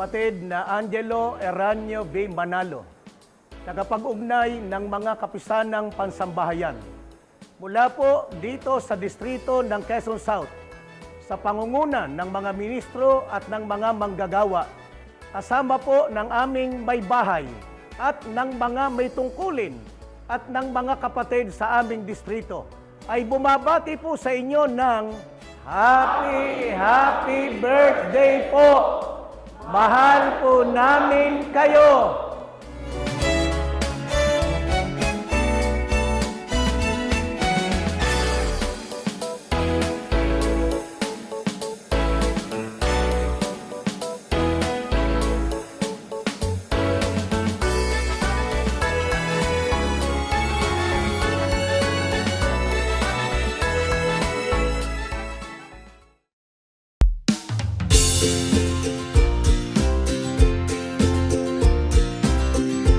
kapatid na Angelo Eranio B. Manalo, tagapag-ugnay ng mga kapisanang pansambahayan. Mula po dito sa distrito ng Quezon South, sa pangunguna ng mga ministro at ng mga manggagawa, kasama po ng aming may bahay at ng mga may tungkulin at ng mga kapatid sa aming distrito, ay bumabati po sa inyo ng Happy, Happy Birthday po! Mahal po namin kayo!